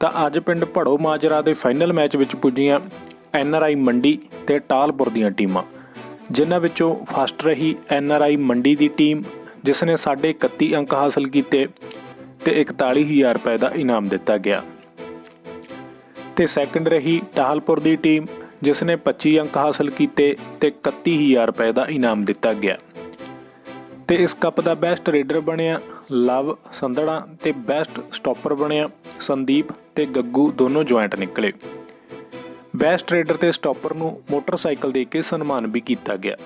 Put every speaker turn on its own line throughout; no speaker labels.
ਤਾਂ ਅੱਜ ਪਿੰਡ ਭੜੋ ਮਾਜਰਾ ਦੇ ਫਾਈਨਲ ਮੈਚ ਵਿੱਚ ਪੁੱਜੀਆਂ NRI ਮੰਡੀ ਤੇ ਟਾਲਪੁਰ ਦੀਆਂ ਟੀਮਾਂ, ਜਿਨ੍ਹਾਂ ਵਿੱਚੋਂ ਫਸਟ ਰਹੀ NRI ਮੰਡੀ ਦੀ ਟੀਮ ਜਿਸ ਨੇ 31 ਅੰਕ ਹਾਸਲ ਕੀਤੇ ਤੇ 41000 ਰੁਪਏ ਦਾ ਇਨਾਮ ਦਿੱਤਾ ਗਿਆ। ਤੇ ਸੈਕੰਡ ਰਹੀ ਟਾਹਲਪੁਰ ਦੀ ਟੀਮ ਜਿਸ ਨੇ 25 ਅੰਕ ਹਾਸਲ ਕੀਤੇ ਤੇ 31000 ਰੁਪਏ ਦਾ ਇਨਾਮ ਦਿੱਤਾ ਗਿਆ। ਤੇ ਇਸ ਕੱਪ ਦਾ ਬੈਸਟ ਰੇਡਰ ਬਣਿਆ ਲਵ ਸੰਧੜਾ ਤੇ ਬੈਸਟ ਸਟਾਪਰ ਬਣਿਆ ਸੰਦੀਪ ਤੇ ਗੱਗੂ ਦੋਨੋਂ ਜੁਆਇੰਟ ਨਿਕਲੇ। ਬੈਸਟ ਰੇਡਰ ਤੇ ਸਟਾਪਰ ਨੂੰ ਮੋਟਰਸਾਈਕਲ ਦੇ ਕੇ ਸਨਮਾਨ ਵੀ ਕੀਤਾ ਗਿਆ।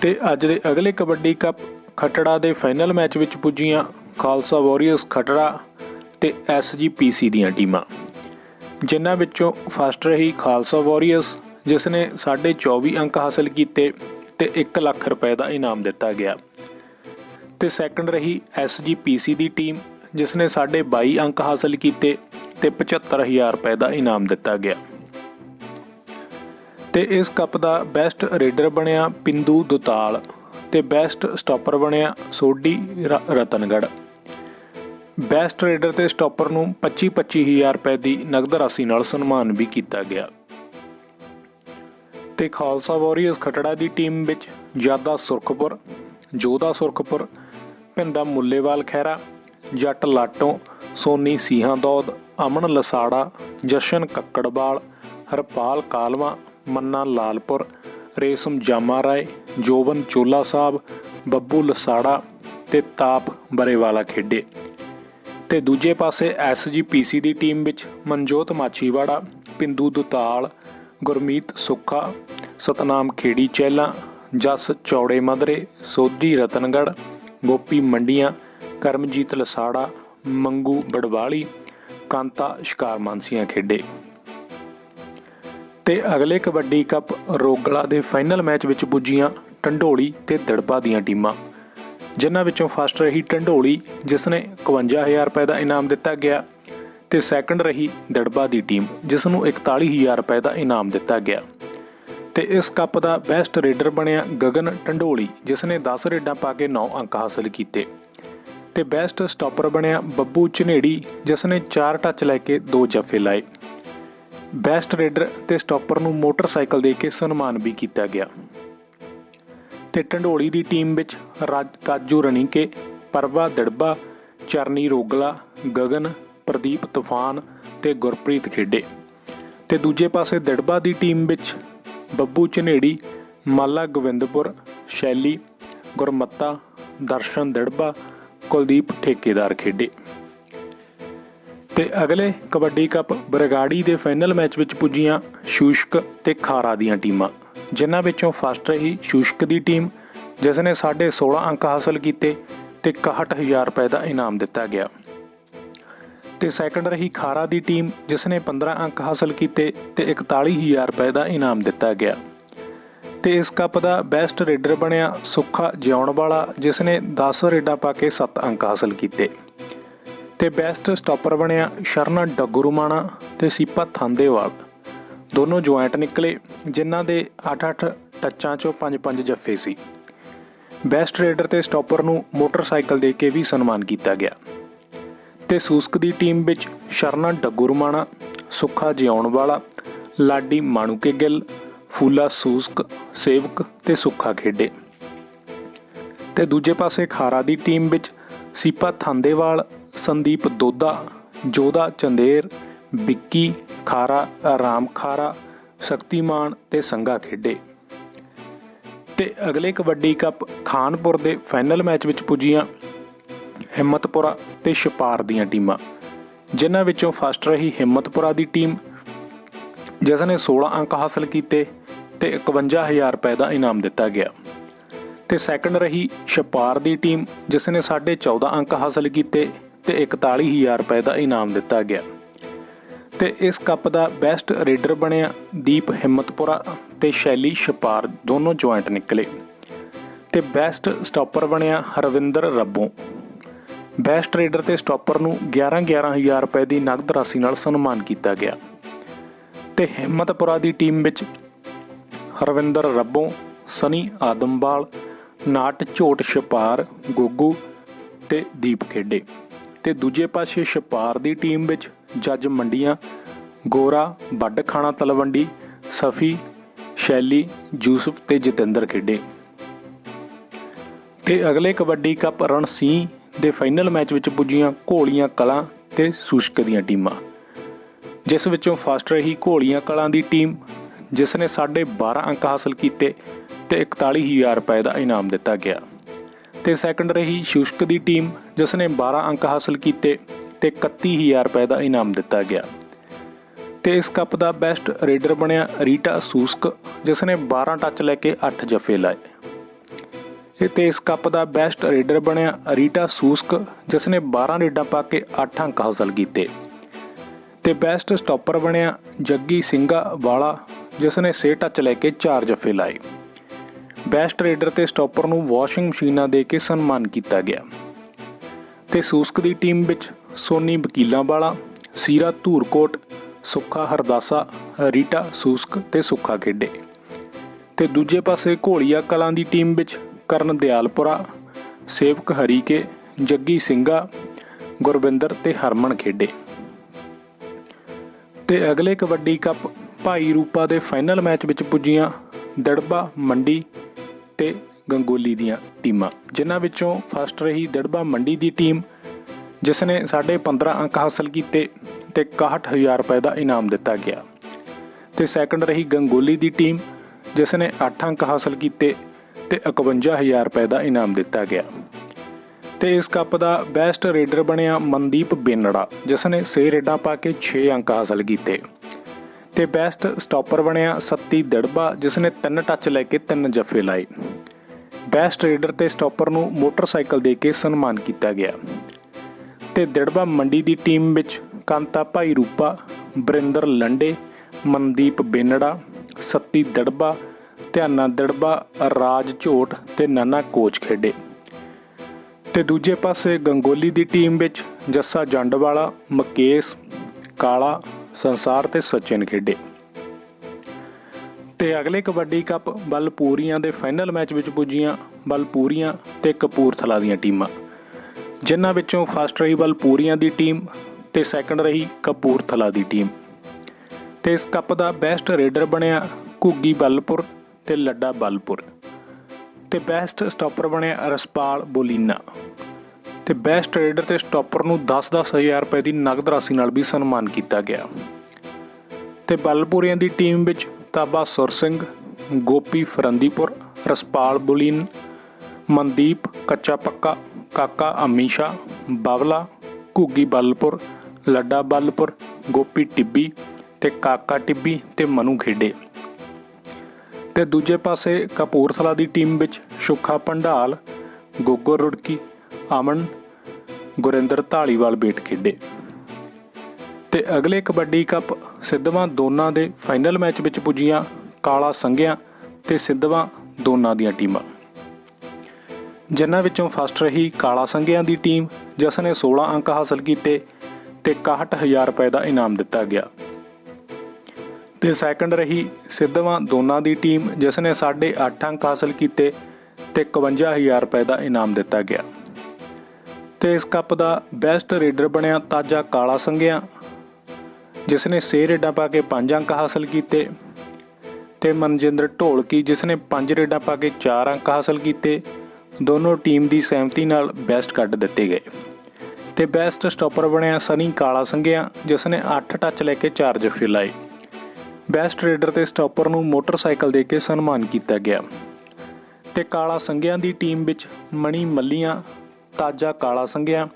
ਤੇ ਅੱਜ ਦੇ ਅਗਲੇ ਕਬੱਡੀ ਕੱਪ ਖਟੜਾ ਦੇ ਫਾਈਨਲ ਮੈਚ ਵਿੱਚ ਪੁੱਜੀਆਂ ਖਾਲਸਾ ਵਾਰੀਅਰਸ ਖਟੜਾ ਤੇ ਐਸਜੀਪੀਸੀ ਦੀਆਂ ਟੀਮਾਂ। ਜਿਨ੍ਹਾਂ ਵਿੱਚੋਂ ਫਸਟ ਰਹੀ ਖਾਲਸਾ ਵਾਰੀਅਰਸ ਜਿਸ ਨੇ 24 ਅੰਕ ਹਾਸਲ ਕੀਤੇ ਤੇ 1 ਲੱਖ ਰੁਪਏ ਦਾ ਇਨਾਮ ਦਿੱਤਾ ਗਿਆ। ਤੇ ਸੈਕੰਡ ਰਹੀ ਐਸਜੀਪੀਸੀ ਦੀ ਟੀਮ ਜਿਸ ਨੇ 22 ਅੰਕ ਹਾਸਲ ਕੀਤੇ ਤੇ 75000 ਰੁਪਏ ਦਾ ਇਨਾਮ ਦਿੱਤਾ ਗਿਆ। ਤੇ ਇਸ ਕੱਪ ਦਾ ਬੈਸਟ ਰੇਡਰ ਬਣਿਆ ਪਿੰਦੂ ਦੁਤਾਲ ਤੇ ਬੈਸਟ ਸਟਾਪਰ ਬਣਿਆ ਸੋਢੀ ਰ- ਰਤਨਗੜ੍ਹ ਬੈਸਟ ਰੇਡਰ ਤੇ ਸਟਾਪਰ ਨੂੰ 25-25000 ਰੁਪਏ ਦੀ ਨਗਦ ਰਾਸ਼ੀ ਨਾਲ ਸਨਮਾਨ ਵੀ ਕੀਤਾ ਗਿਆ। ਤੇ ਖਾਲਸਾ ਵਾਰੀਅਰਸ ਖਟੜਾ ਦੀ ਟੀਮ ਵਿੱਚ ਜਾਦਾ ਸੁਰਖਪੁਰ, ਜੋਧਾ ਸੁਰਖਪੁਰ, ਪਿੰਦਾ ਮੁੱਲੇਵਾਲ ਖਹਿਰਾ ਜੱਟ ਲਾਟੋਂ, ਸੋਨੀ ਸੀਹਾਂ ਦੌਦ, ਅਮਨ ਲਸਾੜਾ, ਜਸ਼ਨ ਕੱਕੜਵਾਲ ਹਰਪਾਲ ਕਾਲਵਾ, ਮੰਨਾ ਲਾਲਪੁਰ, ਰੇਸ਼ਮ ਜਾਮਾ ਰਾਏ, ਜੋਬਨ ਚੋਲਾ ਸਾਹਿਬ, ਬੱਬੂ ਲਸਾੜਾ ਤੇ ਤਾਪ ਬਰੇਵਾਲਾ ਖੇਡੇ। ਤੇ ਦੂਜੇ ਪਾਸੇ ਐਸਜੀਪੀਸੀ ਦੀ ਟੀਮ ਵਿੱਚ ਮਨਜੋਤ ਮਾਛੀਵਾੜਾ, ਪਿੰਦੂ ਦੁਤਾਲ, ਗੁਰਮੀਤ ਸੁੱਖਾ, ਸਤਨਾਮ ਖੇੜੀ ਚਹਿਲਾ, ਜਸ ਚੌੜੇ ਮਦਰੇ ਸੋਧੀ ਰਤਨਗੜ੍ਹ, ਗੋਪੀ ਮੰਡੀਆਂ ਕਰਮਜੀਤ ਲਸਾੜਾ, ਮੰਗੂ ਬੜਵਾਲੀ, ਕਾਂਤਾ ਸ਼ਿਕਾਰ ਮਾਨਸੀਆਂ ਖੇਡੇ। ਤੇ ਅਗਲੇ ਕਬੱਡੀ ਕੱਪ ਰੋਗਲਾ ਦੇ ਫਾਈਨਲ ਮੈਚ ਵਿੱਚ ਪੁੱਜੀਆਂ ਟੰਡੋਲੀ ਤੇ ਦੜਬਾ ਦੀਆਂ ਟੀਮਾਂ। ਜਿਨ੍ਹਾਂ ਵਿੱਚੋਂ ਫਸਟ ਰਹੀ ਟੰਡੋਲੀ, ਜਿਸ ਨੇ 51000 ਰੁਪਏ ਦਾ ਇਨਾਮ ਦਿੱਤਾ ਗਿਆ, ਤੇ ਸੈਕੰਡ ਰਹੀ ਦੜਬਾ ਦੀ ਟੀਮ, ਜਿਸ ਨੂੰ 41000 ਰੁਪਏ ਦਾ ਇਨਾਮ ਦਿੱਤਾ ਗਿਆ। ਤੇ ਇਸ ਕੱਪ ਦਾ ਬੈਸਟ ਰੇਡਰ ਬਣਿਆ ਗਗਨ ਟੰਡੋਲੀ, ਜਿਸ ਨੇ 10 ਰੇਡਾਂ ਪਾ ਕੇ 9 ਅੰਕ ਹਾਸਲ ਕੀਤੇ। ਤੇ ਬੈਸਟ ਸਟਾਪਰ ਬਣਿਆ ਬੱਬੂ ਝਨੇੜੀ ਜਿਸ ਨੇ 4 ਟੱਚ ਲੈ ਕੇ 2 ਜੱਫੇ ਲਾਏ। ਬੈਸਟ ਰੇਡਰ ਤੇ ਸਟਾਪਰ ਨੂੰ ਮੋਟਰਸਾਈਕਲ ਦੇ ਕੇ ਸਨਮਾਨ ਵੀ ਕੀਤਾ ਗਿਆ। ਤੇ ਢੰਡੋਲੀ ਦੀ ਟੀਮ ਵਿੱਚ ਰਾਜ, ਕਾਜੂ ਰਣੀਕੇ, ਪਰਵਾ ਦੜਬਾ, ਚਰਨੀ ਰੋਗਲਾ, ਗਗਨ, ਪ੍ਰਦੀਪ ਤੂਫਾਨ ਤੇ ਗੁਰਪ੍ਰੀਤ ਖੇਡੇ। ਤੇ ਦੂਜੇ ਪਾਸੇ ਦੜਬਾ ਦੀ ਟੀਮ ਵਿੱਚ ਬੱਬੂ ਝਨੇੜੀ, ਮਾਲਾ ਗੋਬਿੰਦਪੁਰ ਸ਼ੈਲੀ, ਗੁਰਮੱਤਾ, ਦਰਸ਼ਨ ਦੜਬਾ ਕੁਲਦੀਪ ਠੇਕੇਦਾਰ ਖੇਡੇ। ਤੇ ਅਗਲੇ ਕਬੱਡੀ ਕੱਪ ਬਰਗਾੜੀ ਦੇ ਫਾਈਨਲ ਮੈਚ ਵਿੱਚ ਪੁੱਜੀਆਂ ਸ਼ੂਸ਼ਕ ਤੇ ਖਾਰਾ ਦੀਆਂ ਟੀਮਾਂ, ਜਿਨ੍ਹਾਂ ਵਿੱਚੋਂ ਫਸਟ ਰਹੀ ਸ਼ੂਸ਼ਕ ਦੀ ਟੀਮ ਜਿਸ ਨੇ 16.5 ਅੰਕ ਹਾਸਲ ਕੀਤੇ ਤੇ 61000 ਰੁਪਏ ਦਾ ਇਨਾਮ ਦਿੱਤਾ ਗਿਆ। ਤੇ ਸੈਕੰਡ ਰਹੀ ਖਾਰਾ ਦੀ ਟੀਮ ਜਿਸ ਨੇ 15 ਅੰਕ ਹਾਸਲ ਕੀਤੇ ਤੇ 41000 ਰੁਪਏ ਦਾ ਇਨਾਮ ਦਿੱਤਾ ਗਿਆ। ਤੇ ਇਸ ਕੱਪ ਦਾ ਬੈਸਟ ਰੇਡਰ ਬਣਿਆ ਸੁੱਖਾ ਜਿਉਣ ਵਾਲਾ ਜਿਸ ਨੇ 10 ਰੇਡਾਂ ਪਾ ਕੇ 7 ਅੰਕ ਹਾਸਲ ਕੀਤੇ। ਤੇ ਬੈਸਟ ਸਟਾਪਰ ਬਣਿਆ ਸ਼ਰਨਾ ਡੱਗਰੂਮਾਣਾ ਤੇ ਸੀਪਾ ਥਾਂਦੇਵਾਲ। ਦੋਨੋਂ ਜੁਆਇੰਟ ਨਿਕਲੇ, ਜਿਨ੍ਹਾਂ ਦੇ 8-8 ਟੱਚਾਂ ਚੋਂ 5-5 ਜੱਫੇ ਸੀ। ਬੈਸਟ ਰੇਡਰ ਤੇ ਸਟਾਪਰ ਨੂੰ ਮੋਟਰਸਾਈਕਲ ਦੇ ਕੇ ਵੀ ਸਨਮਾਨ ਕੀਤਾ ਗਿਆ। ਤੇ ਸੂਸਕ ਦੀ ਟੀਮ ਵਿੱਚ ਸ਼ਰਨਾ ਡੱਗੂਰਮਾਣਾ, ਸੁੱਖਾ ਜਿਉਣ ਵਾਲਾ ਲਾਡੀ ਮਾਣੂਕੇ ਗਿੱਲ ਫੂਲਾ ਸੂਸਕ, ਸੇਵਕ ਤੇ ਸੁੱਖਾ ਖੇਡੇ। ਤੇ ਦੂਜੇ ਪਾਸੇ ਖਾਰਾ ਦੀ ਟੀਮ ਵਿੱਚ ਸੀਪਾ ਥਾਂਦੇਵਾਲ, ਸੰਦੀਪ ਦੋਦਾ ਜੋਦਾ ਚੰਦੇਰ, ਵਿੱਕੀ ਖਾਰਾ, ਰਾਮ ਖਾਰਾ, ਸ਼ਕਤੀਮਾਨ ਤੇ ਸੰਗਾ ਖੇਡੇ। ਤੇ ਅਗਲੇ ਕਬੱਡੀ ਕੱਪ ਖਾਨਪੁਰ ਦੇ ਫਾਈਨਲ ਮੈਚ ਵਿੱਚ ਪੁੱਜੀਆਂ ਹਿੰਮਤਪੁਰਾ ਤੇ ਛਪਾਰ ਦੀਆਂ ਟੀਮਾਂ, ਜਿਨ੍ਹਾਂ ਵਿੱਚੋਂ ਫਸਟ ਰਹੀ ਹਿੰਮਤਪੁਰਾ ਦੀ ਟੀਮ, ਜਿਸ ਨੇ 16 ਅੰਕ ਹਾਸਲ ਕੀਤੇ ਤੇ 51000 ਰੁਪਏ ਦਾ ਇਨਾਮ ਦਿੱਤਾ ਗਿਆ। ਤੇ ਸੈਕੰਡ ਰਹੀ ਛਪਾਰ ਦੀ ਟੀਮ, ਜਿਸ ਨੇ 14.5 ਅੰਕ ਹਾਸਲ ਕੀਤੇ ਤੇ 41000 ਰੁਪਏ ਦਾ ਇਨਾਮ ਦਿੱਤਾ ਗਿਆ। ਤੇ ਇਸ ਕੱਪ ਦਾ ਬੈਸਟ ਰੇਡਰ ਬਣਿਆ ਦੀਪ ਹਿੰਮਤਪੁਰਾ ਤੇ ਸ਼ੈਲੀ ਛਪਾਰ ਦੋਨੋਂ ਜੁਆਇੰਟ ਨਿਕਲੇ। ਤੇ ਬੈਸਟ ਸਟਾਪਰ ਬਣਿਆ ਹਰਵਿੰਦਰ ਰੱਬੋਂ। ਬੈਸਟ ਰੇਡਰ ਤੇ ਸਟਾਪਰ ਨੂੰ 11-11000 ਰੁਪਏ ਦੀ ਨਗਦ ਰਾਸ਼ੀ ਨਾਲ ਸਨਮਾਨ ਕੀਤਾ ਗਿਆ। ਤੇ ਹਿੰਮਤਪੁਰਾ ਦੀ ਟੀਮ ਵਿੱਚ ਹਰਵਿੰਦਰ ਰੱਬੋਂ, ਸਨੀ ਆਦਮਵਾਲ ਨਾਟ ਝੋਟ ਛਪਾਰ, ਗੋਗੂ ਤੇ ਦੀਪ ਖੇਡੇ। ਤੇ ਦੂਜੇ ਪਾਸੇ ਛਪਾਰ ਦੀ ਟੀਮ ਵਿੱਚ ਜੱਜ ਮੰਡੀਆਂ, ਗੋਰਾ ਵੱਡ ਖਾਣਾ ਤਲਵੰਡੀ, ਸਫੀ, ਸ਼ੈਲੀ, ਯੂਸਫ ਤੇ ਜਤਿੰਦਰ ਖੇਡੇ। ਤੇ ਅਗਲੇ ਕਬੱਡੀ ਕੱਪ ਰਣ ਸਿੰਘ ਦੇ ਫਾਈਨਲ ਮੈਚ ਵਿੱਚ ਪੁੱਜੀਆਂ ਘੋਲੀਆਂ ਕਲਾਂ ਤੇ ਸੁਸ਼ਕ ਦੀਆਂ ਟੀਮਾਂ। ਜਿਸ ਵਿੱਚੋਂ ਫਸਟ ਰਹੀ ਘੋਲੀਆਂ ਕਲਾਂ ਦੀ ਟੀਮ ਜਿਸ ਨੇ 12.5 ਅੰਕ ਹਾਸਲ ਕੀਤੇ ਤੇ 41000 ਰੁਪਏ ਦਾ ਇਨਾਮ ਦਿੱਤਾ ਗਿਆ। ਤੇ ਸੈਕੰਡ ਰਹੀ ਸ਼ੁਸ਼ਕ ਦੀ ਟੀਮ ਜਿਸ ਨੇ 12 ਅੰਕ ਹਾਸਲ ਕੀਤੇ ਤੇ 31000 ਰੁਪਏ ਦਾ ਇਨਾਮ ਦਿੱਤਾ ਗਿਆ। ਤੇ ਇਸ ਕੱਪ ਦਾ ਬੈਸਟ ਰੇਡਰ ਬਣਿਆ ਰੀਟਾ ਸੂਸਕ ਜਿਸ ਨੇ 12 ਟੱਚ ਲੈ ਕੇ 8 ਜਫੇ ਲਾਏ। ਇਹ ਤੇ ਇਸ ਕੱਪ ਦਾ ਬੈਸਟ ਰੇਡਰ ਬਣਿਆ ਰੀਟਾ ਸੂਸਕ ਜਿਸ ਨੇ 12 ਰੇਡਾਂ ਪਾ ਕੇ 8 ਅੰਕ ਹਾਸਲ ਕੀਤੇ। ਤੇ ਬੈਸਟ ਸਟਾਪਰ ਬਣਿਆ ਜੱਗੀ ਸਿੰਘਾ ਵਾਲਾ ਜਿਸ ਨੇ 6 ਟੱਚ ਲੈ ਕੇ 4 ਜੱਫੇ ਲਾਏ। ਬੈਸਟ ਰੇਡਰ ਤੇ ਸਟਾਪਰ ਨੂੰ ਵਾਸ਼ਿੰਗ ਮਸ਼ੀਨਾਂ ਦੇ ਕੇ ਸਨਮਾਨ ਕੀਤਾ ਗਿਆ। ਤੇ ਸੂਸਕ ਦੀ ਟੀਮ ਵਿੱਚ ਸੋਨੀ ਵਕੀਲਾਂ ਵਾਲਾ ਸੀਰਾ ਧੂਰਕੋਟ, ਸੁੱਖਾ ਹਰਦਾਸਾ, ਰੀਟਾ ਸੂਸਕ ਤੇ ਸੁੱਖਾ ਖੇਡੇ। ਤੇ ਦੂਜੇ ਪਾਸੇ ਘੋਲੀਆ ਕਲਾਂ ਦੀ ਟੀਮ ਵਿੱਚ ਕਰਨ ਦਿਆਲਪੁਰਾ, ਸੇਵਕ ਹਰੀਕੇ, ਜੱਗੀ ਸਿੰਘਾ, ਗੁਰਵਿੰਦਰ ਤੇ ਹਰਮਨ ਖੇਡੇ। ਤੇ ਅਗਲੇ ਕਬੱਡੀ ਕੱਪ ਭਾਈ ਰੂਪਾ ਦੇ ਫਾਈਨਲ ਮੈਚ ਵਿੱਚ ਪੁੱਜੀਆਂ ਦੜਬਾ, ਮੰਡੀ ਤੇ ਗੰਗੋਲੀ ਦੀਆਂ ਟੀਮਾਂ, ਜਿਨ੍ਹਾਂ ਵਿੱਚੋਂ ਫਸਟ ਰਹੀ ਦੜਬਾ, ਮੰਡੀ ਦੀ ਟੀਮ ਜਿਸ ਨੇ 15.5 ਅੰਕ ਹਾਸਲ ਕੀਤੇ ਤੇ 61000 ਰੁਪਏ ਦਾ ਇਨਾਮ ਦਿੱਤਾ ਗਿਆ। ਤੇ ਸੈਕੰਡ ਰਹੀ ਗੰਗੋਲੀ ਦੀ ਟੀਮ ਜਿਸ ਨੇ 8 ਅੰਕ ਹਾਸਲ ਕੀਤੇ ਤੇ 51000 ਰੁਪਏ ਦਾ ਇਨਾਮ ਦਿੱਤਾ ਗਿਆ। ਤੇ ਇਸ ਕੱਪ ਦਾ ਬੈਸਟ ਰੇਡਰ ਬਣਿਆ ਮਨਦੀਪ ਬੇਨੜਾ ਜਿਸ ਨੇ 6 ਰੇਡਾਂ ਪਾ ਕੇ 6 ਅੰਕ ਹਾਸਲ ਕੀਤੇ। ਤੇ ਬੈਸਟ ਸਟਾਪਰ ਬਣਿਆ ਸੱਤੀ ਦੜਬਾ ਜਿਸ ਨੇ 3 ਟੱਚ ਲੈ ਕੇ ਤਿੰਨ ਜੱਫੇ ਲਾਏ। ਬੈਸਟ ਰੇਡਰ ਤੇ ਸਟਾਪਰ ਨੂੰ ਮੋਟਰਸਾਈਕਲ ਦੇ ਕੇ ਸਨਮਾਨ ਕੀਤਾ ਗਿਆ। ਤੇ ਦੜਬਾ ਮੰਡੀ ਦੀ ਟੀਮ ਵਿੱਚ ਕਾਂਤਾ ਭਾਈ ਰੂਪਾ, ਬਰਿੰਦਰ ਲੰਡੇ, ਮਨਦੀਪ ਬੇਨੜਾ, ਸੱਤੀ ਦੜਬਾ, ਧਿਆਨਾ ਦੜਬਾ, ਰਾਜ ਝੋਟ ਤੇ ਨਾਨਾ ਕੋਚ ਖੇਡੇ। ਤੇ ਦੂਜੇ ਪਾਸੇ ਗੰਗੋਲੀ ਦੀ ਟੀਮ ਵਿੱਚ ਜੱਸਾ ਜੰਡਵਾਲਾ, ਮਕੇਸ਼, ਕਾਲਾ ਸੰਸਾਰ ਤੇ ਸਚਿਨ ਖੇਡੇ। ਤੇ ਅਗਲੇ ਕਬੱਡੀ ਕੱਪ ਬਲਪੂਰੀਆਂ ਦੇ ਫਾਈਨਲ ਮੈਚ ਵਿੱਚ ਪੁੱਜੀਆਂ ਬਲਪੂਰੀਆਂ ਤੇ ਕਪੂਰਥਲਾ ਦੀਆਂ ਟੀਮਾਂ, ਜਿਨ੍ਹਾਂ ਵਿੱਚੋਂ ਫਸਟ ਰਹੀ ਬਲਪੂਰੀਆਂ ਦੀ ਟੀਮ ਤੇ ਸੈਕੰਡ ਰਹੀ ਕਪੂਰਥਲਾ ਦੀ ਟੀਮ। ਤੇ ਇਸ ਕੱਪ ਦਾ ਬੈਸਟ ਰੇਡਰ ਬਣਿਆ ਘੁੱਗੀ ਬਲਪੁਰ ਤੇ ਲੱਡਾ ਬਲਪੁਰ। ਤੇ ਬੈਸਟ ਸਟਾਪਰ ਬਣਿਆ ਰਸਪਾਲ ਬੋਲੀਨਾ। ਤੇ ਬੈਸਟ ਰੇਡਰ ਤੇ ਸਟਾਪਰ ਨੂੰ 10-10 ਹਜ਼ਾਰ ਰੁਪਏ ਦੀ ਨਗਦ ਰਾਸ਼ੀ ਨਾਲ ਵੀ ਸਨਮਾਨ ਕੀਤਾ ਗਿਆ। ਤੇ ਬਲਪੁਰੀਆਂ ਦੀ ਟੀਮ ਵਿੱਚ ਤਾਬਾ ਸੁਰ ਸਿੰਘ ਗੋਪੀ ਫਰੰਦੀਪੁਰ, ਰਸਪਾਲ ਬੁਲੀਨ, ਮਨਦੀਪ, ਕੱਚਾ ਪੱਕਾ, ਕਾਕਾ ਅਮੀਸ਼ਾ ਬਵਲਾ, ਘੁੱਗੀ ਬੱਲਪੁਰ, ਲੱਡਾ ਬੱਲਪੁਰ, ਗੋਪੀ ਟਿੱਬੀ ਤੇ ਕਾਕਾ ਟਿੱਬੀ ਤੇ ਮਨੂ ਖੇਡੇ। ਤੇ ਦੂਜੇ ਪਾਸੇ ਕਪੂਰਥਲਾ ਦੀ ਟੀਮ ਵਿੱਚ ਸੁੱਖਾ ਪੰਡਾਲ, ਗੋਗੋ ਰੁੜਕੀ, ਅਮਨ ਗੁਰਿੰਦਰ ਢਾਲੀਵਾਲ ਬੇਟ ਖੇਡੇ। ਤੇ ਅਗਲੇ ਕਬੱਡੀ ਕੱਪ ਸਿੱਧਵਾਂ ਦੋਨਾਂ ਦੇ ਫਾਈਨਲ ਮੈਚ ਵਿੱਚ ਪੁੱਜੀਆਂ ਕਾਲਾ ਸੰਘਿਆਂ ਤੇ ਸਿੱਧਵਾਂ ਦੋਨਾਂ ਦੀਆਂ ਟੀਮਾਂ। ਜਿਨ੍ਹਾਂ ਵਿੱਚੋਂ ਫਸਟ ਰਹੀ ਕਾਲਾ ਸੰਘਿਆਂ ਦੀ ਟੀਮ, ਜਿਸ ਨੇ 16 ਅੰਕ ਹਾਸਲ ਕੀਤੇ ਤੇ 61000 ਰੁਪਏ ਦਾ ਇਨਾਮ ਦਿੱਤਾ ਗਿਆ। ਤੇ ਸੈਕੰਡ ਰਹੀ ਸਿੱਧਵਾਂ ਦੋਨਾਂ ਦੀ ਟੀਮ, ਜਿਸ ਨੇ 8.5 ਅੰਕ ਹਾਸਲ ਕੀਤੇ ਤੇ 51000 ਰੁਪਏ ਦਾ ਇਨਾਮ ਦਿੱਤਾ ਗਿਆ। ਤੇ ਇਸ ਕੱਪ ਦਾ ਬੈਸਟ ਰੇਡਰ ਬਣਿਆ ਤਾਜਾ ਕਾਲਾ ਸੰਘਿਆ ਜਿਸ ਨੇ 6 ਰੇਡਾਂ ਪਾ ਕੇ 5 ਅੰਕ ਹਾਸਲ ਕੀਤੇ ਤੇ ਮਨਜਿੰਦਰ ਢੋਲਕੀ ਜਿਸ ਨੇ 5 ਰੇਡਾਂ ਪਾ ਕੇ 4 ਅੰਕ ਹਾਸਲ ਕੀਤੇ, ਦੋਨੋਂ ਟੀਮ ਦੀ ਸਹਿਮਤੀ ਨਾਲ ਬੈਸਟ ਕੱਢ ਦਿੱਤੇ ਗਏ। ਤੇ ਬੈਸਟ ਸਟਾਪਰ ਬਣਿਆ ਸਨੀ ਕਾਲਾ ਸੰਘਿਆ ਜਿਸ ਨੇ 8 ਟੱਚ ਲੈ ਕੇ 4 ਜੱਫੇ ਲਾਏ ਬੈਸਟ ਰੇਡਰ ਤੇ ਸਟਾਪਰ ਨੂੰ ਮੋਟਰਸਾਈਕਲ ਦੇ ਕੇ ਸਨਮਾਨ ਕੀਤਾ ਗਿਆ। ਤੇ ਕਾਲਾ ਸੰਘਿਆਂ ਦੀ ਟੀਮ ਵਿੱਚ ਮਣੀ ਮੱਲੀਆਂ ਤਾਜਾ ਕਾਲਾ ਸੰਘਿਆ,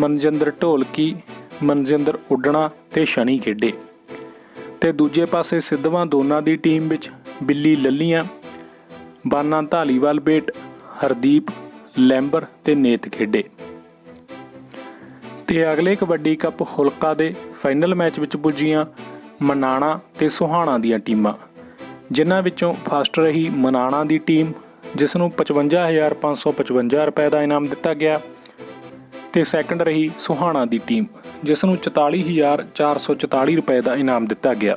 ਮਨਜਿੰਦਰ ਢੋਲਕੀ, ਮਨਜਿੰਦਰ ਉੱਡਣਾ ਤੇ ਸ਼ਨੀ ਖੇਡੇ। ਤੇ ਦੂਜੇ ਪਾਸੇ ਸਿੱਧਵਾਂ ਦੋਨਾਂ ਦੀ ਟੀਮ ਵਿੱਚ ਬਿੱਲੀ ਲੱਲੀਆਂ, ਬਾਨਾ ਢਾਲੀਵਾਲ ਬੇਟ, ਹਰਦੀਪ, ਲੈਂਬਰ ਤੇ ਨੇਤ ਖੇਡੇ। ਤੇ ਅਗਲੇ ਕਬੱਡੀ ਕੱਪ ਹੁਲਕਾ ਦੇ ਫਾਈਨਲ ਮੈਚ ਵਿੱਚ ਪੁੱਜੀਆਂ ਮਨਾਣਾ ਤੇ ਸੁਹਾਣਾ ਦੀਆਂ ਟੀਮਾਂ, ਜਿਨ੍ਹਾਂ ਵਿੱਚੋਂ ਫਸਟ ਰਹੀ ਮਨਾਣਾ ਦੀ ਟੀਮ ਜਿਸ ਨੂੰ 55555 ਰੁਪਏ ਦਾ ਇਨਾਮ ਦਿੱਤਾ ਗਿਆ ਤੇ ਸੈਕੰਡ ਰਹੀ ਸੁਹਾਣਾ ਦੀ ਟੀਮ ਜਿਸ ਨੂੰ 44444 ਰੁਪਏ ਦਾ ਇਨਾਮ ਦਿੱਤਾ ਗਿਆ।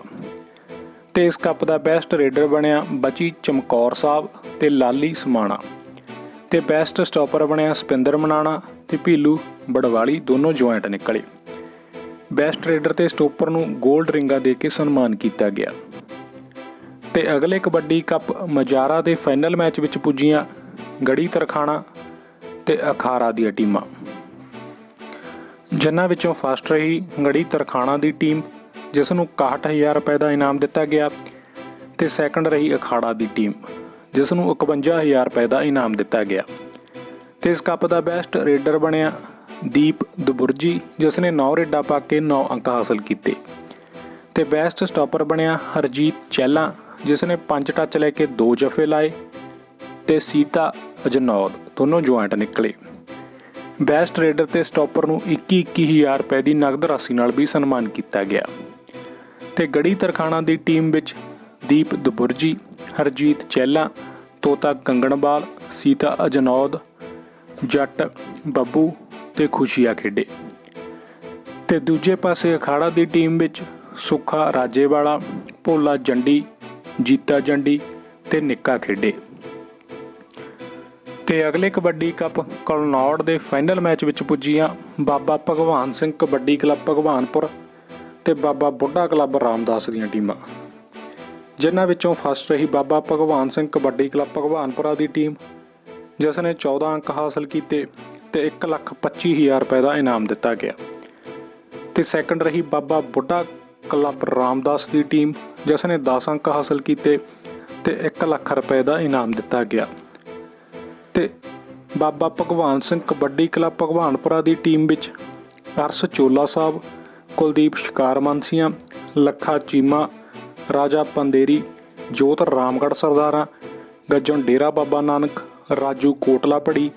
ਤੇ ਇਸ ਕੱਪ ਦਾ ਬੈਸਟ ਰੇਡਰ ਬਣਿਆ ਬਚੀ ਚਮਕੌਰ ਸਾਹਿਬ ਤੇ ਲਾਲੀ ਸਮਾਣਾ। ਤੇ ਬੈਸਟ ਸਟਾਪਰ ਬਣਿਆ ਸਪਿੰਦਰ ਮਨਾਣਾ ਤੇ ਭੀਲੂ ਬੜਵਾਲੀ ਦੋਨੋਂ ਜੁਆਇੰਟ ਨਿਕਲੇ। ਬੈਸਟ ਰੇਡਰ ਤੇ ਸਟੋਪਰ ਨੂੰ 골ਡ ਰਿੰਗਾ ਦੇ ਕੇ ਸਨਮਾਨ ਕੀਤਾ ਗਿਆ। ਤੇ ਅਗਲੇ ਕਬੱਡੀ ਕੱਪ ਮਜਾਰਾ ਦੇ ਫਾਈਨਲ ਮੈਚ ਵਿੱਚ ਪੁੱਜੀਆਂ ਗੜੀ ਤਰਖਾਣਾ ਤੇ ਅਖਾਰਾ ਦੀਆਂ ਟੀਮਾਂ। ਜਿਨ੍ਹਾਂ ਵਿੱਚੋਂ ਫਸਟ ਰਹੀ ਗੜੀ ਤਰਖਾਣਾ ਦੀ ਟੀਮ, ਜਿਸ ਨੂੰ 61000 ਰੁਪਏ ਦਾ ਇਨਾਮ ਦਿੱਤਾ ਗਿਆ ਤੇ ਸੈਕੰਡ ਰਹੀ ਅਖਾੜਾ ਦੀ ਟੀਮ, ਜਿਸ ਨੂੰ 51000 ਰੁਪਏ ਦਾ ਇਨਾਮ ਦਿੱਤਾ ਗਿਆ। ਤੇ ਇਸ ਕੱਪ ਦਾ ਬੈਸਟ ਰੇਡਰ ਬਣਿਆ ਦੀਪ ਦੁਬੁਰਜੀ, ਜਿਸ ਨੇ 9 ਰੇਡਾਂ ਪਾ ਕੇ 9 ਅੰਕ ਹਾਸਲ ਕੀਤੇ। ਤੇ ਬੈਸਟ ਸਟਾਪਰ ਬਣਿਆ ਹਰਜੀਤ ਚਹਿਲਾ ਜਿਸ ਨੇ 5 ਟੱਚ ਲੈ ਕੇ 2 ਜਫੇ ਲਾਏ ਤੇ ਸੀਤਾ, ਅਜਨੌਦ ਦੋਨੋਂ ਜੁਆਇੰਟ ਨਿਕਲੇ। ਬੈਸਟ ਰੇਡਰ ਤੇ ਸਟਾਪਰ ਨੂੰ 21 21000 ਰੁਪਏ ਦੀ ਨਗਦ ਰਾਸ਼ੀ ਨਾਲ ਵੀ ਸਨਮਾਨ ਕੀਤਾ ਗਿਆ। ਤੇ ਗੜੀ ਤਰਖਾਣਾ ਦੀ ਟੀਮ ਵਿੱਚ ਦੀਪ ਦਬੁਰਜੀ, ਹਰਜੀਤ ਚੈਲਾ, ਤੋਤਾ ਕੰਗਣਵਾਲ ਸੀਤਾ, ਅਜਨੌਦ, ਜੱਟ, ਬੱਬੂ ਤੇ ਖੁਸ਼ੀਆ ਖੇਡੇ। ਤੇ ਦੂਜੇ ਪਾਸੇ ਅਖਾੜਾ ਦੀ ਟੀਮ ਵਿੱਚ ਸੁੱਖਾ ਰਾਜੇਵਾਲਾ, ਭੋਲਾ ਜੰਡੀ ਜੀਤਾ ਜੰਡੀ ਤੇ ਨਿੱਕਾ ਖੇਡੇ। ਤੇ ਅਗਲੇ ਕਬੱਡੀ ਕੱਪ ਕਲਨੌੜ ਦੇ ਫਾਈਨਲ ਮੈਚ ਵਿੱਚ ਪੁੱਜੀਆਂ ਬਾਬਾ ਭਗਵਾਨ ਸਿੰਘ ਕਬੱਡੀ ਕਲੱਬ ਭਗਵਾਨਪੁਰ ਤੇ ਬਾਬਾ ਬੁੱਢਾ ਕਲੱਬ ਰਾਮਦਾਸ ਦੀਆਂ ਟੀਮਾਂ। ਜਿਨ੍ਹਾਂ ਵਿੱਚੋਂ ਫਸਟ ਰਹੀ ਬਾਬਾ ਭਗਵਾਨ ਸਿੰਘ ਕਬੱਡੀ ਕਲੱਬ ਭਗਵਾਨਪੁਰਾ ਦੀ ਟੀਮ, ਜਿਸ ਨੇ 14 ਅੰਕ ਹਾਸਲ ਕੀਤੇ ਤੇ 125000 ਰੁਪਏ ਦਾ ਇਨਾਮ ਦਿੱਤਾ ਗਿਆ। ਤੇ ਸੈਕੰਡ ਰਹੀ ਬਾਬਾ ਬੁੱਢਾ ਕਲੱਬ ਰਾਮਦਾਸ ਦੀ ਟੀਮ ਜਿਸ ਨੇ 10 ਅੰਕ ਹਾਸਲ ਕੀਤੇ ਤੇ 1 ਲੱਖ ਰੁਪਏ ਦਾ ਇਨਾਮ ਦਿੱਤਾ ਗਿਆ। ਤੇ ਬਾਬਾ ਭਗਵਾਨ ਸਿੰਘ ਕਬੱਡੀ ਕਲੱਬ ਭਗਵਾਨਪੁਰਾ ਦੀ ਟੀਮ ਵਿੱਚ ਅਰਸ਼ ਚੋਲਾ ਸਾਹਿਬ, ਕੁਲਦੀਪ ਸ਼ਿਕਾਰ ਮਾਨਸੀਆਂ ਲੱਖਾ ਚੀਮਾ, ਰਾਜਾ ਪੰਦੇਰੀ, ਜੋਤ ਰਾਮਗੜ੍ਹ ਸਰਦਾਰਾਂ, ਗੱਜਣ ਡੇਰਾ ਬਾਬਾ ਨਾਨਕ, ਰਾਜੂ ਕੋਟਲਾ ਪੜੀ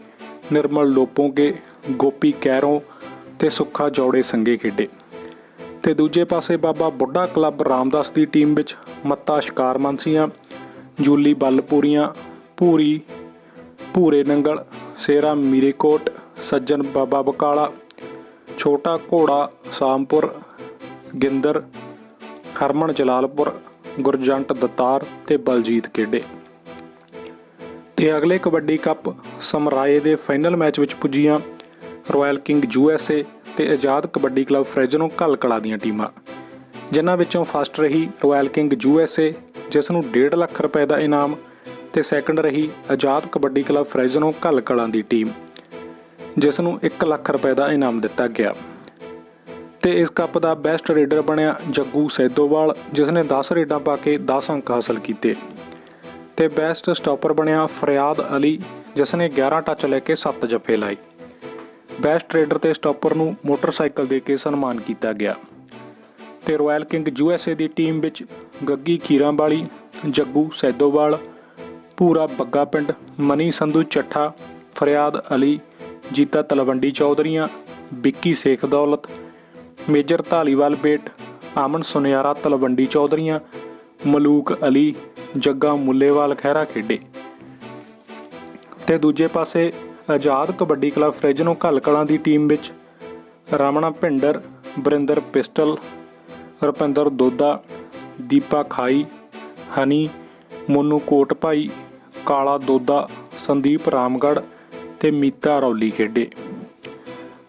ਨਿਰਮਲ ਲੋਪੋਂਗੇ, ਗੋਪੀ ਕੈਰੋਂ ਤੇ ਸੁੱਖਾ ਜੋੜੇ ਸੰਗੇ ਖੇਡੇ। ਤੇ ਦੂਜੇ ਪਾਸੇ ਬਾਬਾ ਬੁੱਢਾ ਕਲੱਬ ਰਾਮਦਾਸ ਦੀ ਟੀਮ ਵਿੱਚ ਮੱਤਾ ਸ਼ਿਕਾਰ ਮਾਨਸੀਆਂ, ਜੂਲੀ ਬੱਲਪੂਰੀਆਂ, ਭੂਰੀ, ਭੂਰੇ ਨੰਗਲ, ਸੇਰਾ ਮੀਰੇਕੋਟ, ਸੱਜਣ ਬਾਬਾ ਬਕਾਲਾ, ਛੋਟਾ ਘੋੜਾ ਸਾਮਪੁਰ, ਗਿੰਦਰ, ਹਰਮਨ ਜਲਾਲਪੁਰ, ਗੁਰਜੰਟ ਦਤਾਰ ਤੇ ਬਲਜੀਤ ਖੇਡੇ। ਤੇ ਅਗਲੇ ਕਬੱਡੀ ਕੱਪ ਸਮਰਾਏ ਦੇ ਫਾਈਨਲ ਮੈਚ ਵਿੱਚ ਪੁੱਜੀਆਂ ਰਾਇਲ ਕਿੰਗ ਯੂਐਸਏ ਤੇ ਆਜ਼ਾਦ ਕਬੱਡੀ ਕਲੱਬ ਫ੍ਰੈਜਨੋ ਕਲਕਲਾ ਦੀਆਂ ਟੀਮਾਂ। ਜਿਨ੍ਹਾਂ ਵਿੱਚੋਂ ਫਸਟ ਰਹੀ royal king U S A ਜਿਸ ਨੂੰ 1.5 ਲੱਖ ਰੁਪਏ ਦਾ ਇਨਾਮ, ਤੇ ਸੈਕੰਡ ਰਹੀ ਆਜ਼ਾਦ ਕਬੱਡੀ ਕਲੱਬ ਫ੍ਰੈਜਨੋ ਕਲਕਲਾ ਦੀ ਟੀਮ, ਜਿਸ ਨੂੰ 1 ਲੱਖ ਰੁਪਏ ਦਾ ਇਨਾਮ ਦਿੱਤਾ ਗਿਆ। ਤੇ ਇਸ ਕੱਪ ਦਾ ਬੈਸਟ ਰੇਡਰ ਬਣਿਆ ਜੱਗੂ ਸੈਦੋਵਾਲ, ਜਿਸ ਨੇ 10 ਰੇਡਾਂ ਪਾ ਕੇ 10 ਅੰਕ ਹਾਸਲ ਕੀਤੇ। ਤੇ ਬੈਸਟ ਸਟਾਪਰ ਬਣਿਆ ਫਰਿਆਦ ਅਲੀ, ਜਿਸ ਨੇ 11 ਟੱਚ ਲੈ ਕੇ 7 ਜੱਫੇ ਲਾਏ। ਬੈਸਟ ਰੇਡਰ ਤੇ ਸਟਾਪਰ ਨੂੰ ਮੋਟਰਸਾਈਕਲ ਦੇ ਕੇ ਸਨਮਾਨ ਕੀਤਾ ਗਿਆ। ਤੇ royal king U S A the team ਵਿੱਚ ਗੱਗੀ ਖੀਰਾਂ ਵਾਲੀ ਜੱਗੂ ਸੈਦੋਵਾਲ ਪੂਰਾ ਬੱਗਾ ਪਿੰਡ ਮਨੀ ਸੰਧੂ ਚੱਠਾ, ਫਰਿਆਦ ਅਲੀ, ਜੀਤਾ ਤਲਵੰਡੀ ਚੌਧਰੀਆਂ, ਵਿੱਕੀ ਸੇਖ ਦੌਲਤ, ਮੇਜਰ ਧਾਲੀਵਾਲ ਬੇਟ, ਆਮਨ ਸੁਨਿਆਰਾ ਤਲਵੰਡੀ ਚੌਧਰੀਆਂ, ਮਲੂਕ ਅਲੀ, ਜੱਗਾ ਮੁੱਲੇਵਾਲ ਖਹਿਰਾ ਖੇਡੇ। ਤੇ ਦੂਜੇ ਪਾਸੇ ਆਜ਼ਾਦ ਕਬੱਡੀ ਕਲੱਬ ਫ੍ਰੈਜਨੋ ਘੱਲਕਲਾਂ ਦੀ ਟੀਮ ਵਿੱਚ ਰਮਣਾ ਭਿੰਡਰ ਬਰਿੰਦਰ ਪਿਸਟਲ, ਰੁਪਿੰਦਰ ਦੋਦਾ, ਦੀਪਾ ਖਾਈ, ਹਨੀ, ਮੋਨੂ ਕੋਟ ਭਾਈ ਕਾਲਾ ਦੋਦਾ, ਸੰਦੀਪ ਰਾਮਗੜ੍ਹ ਤੇ ਮੀਤਾ ਰੌਲੀ ਖੇਡੇ।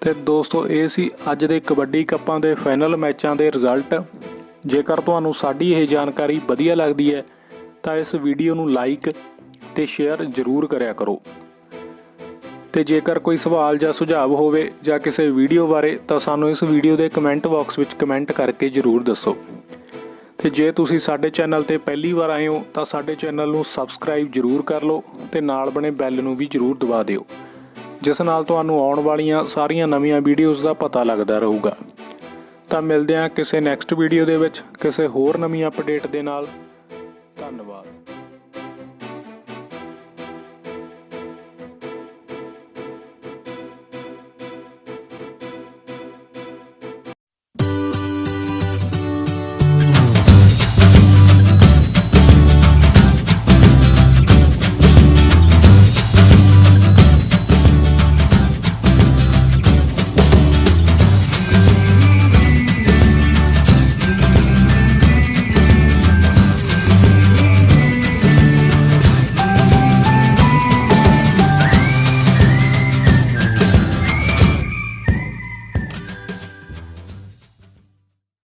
ਤੇ ਦੋਸਤੋ, ਇਹ ਸੀ ਅੱਜ ਦੇ ਕਬੱਡੀ ਕੱਪਾਂ ਦੇ ਫਾਈਨਲ ਮੈਚਾਂ ਦੇ ਰਿਜ਼ਲਟ। ਜੇਕਰ ਤੁਹਾਨੂੰ ਸਾਡੀ ਇਹ ਜਾਣਕਾਰੀ ਵਧੀਆ ਲੱਗਦੀ ਹੈ, ਤਾਂ ਇਸ ਵੀਡੀਓ ਨੂੰ ਲਾਈਕ ਤੇ ਸ਼ੇਅਰ ਜ਼ਰੂਰ ਕਰਿਆ ਕਰੋ। ਤੇ ਜੇਕਰ ਕੋਈ ਸਵਾਲ ਜਾਂ ਸੁਝਾਅ ਹੋਵੇ ਜਾਂ ਕਿਸੇ ਵੀਡੀਓ ਬਾਰੇ, ਤਾਂ ਸਾਨੂੰ ਇਸ ਵੀਡੀਓ ਦੇ ਕਮੈਂਟ ਬਾਕਸ ਵਿੱਚ ਕਮੈਂਟ ਕਰਕੇ ਜ਼ਰੂਰ ਦੱਸੋ। ਤੇ ਜੇ ਤੁਸੀਂ ਸਾਡੇ ਚੈਨਲ ਤੇ ਪਹਿਲੀ ਵਾਰ ਆਏ ਹੋ, ਤਾਂ ਸਾਡੇ ਚੈਨਲ ਨੂੰ ਸਬਸਕ੍ਰਾਈਬ ਜ਼ਰੂਰ ਕਰ ਲਓ ਤੇ ਨਾਲ ਬਣੇ ਬੈਲ ਨੂੰ ਵੀ ਜ਼ਰੂਰ ਦਬਾ ਦਿਓ, ਜਿਸ ਨਾਲ ਤੁਹਾਨੂੰ ਆਉਣ ਵਾਲੀਆਂ ਸਾਰੀਆਂ ਨਵੀਆਂ ਵੀਡੀਓਜ਼ ਦਾ ਪਤਾ ਲੱਗਦਾ ਰਹੂਗਾ। ਤਾਂ ਮਿਲਦੇ ਹਾਂ ਕਿਸੇ ਨੈਕਸਟ ਵੀਡੀਓ ਦੇ ਵਿੱਚ, ਕਿਸੇ ਹੋਰ ਨਵੀਂ ਅਪਡੇਟ ਦੇ ਨਾਲ।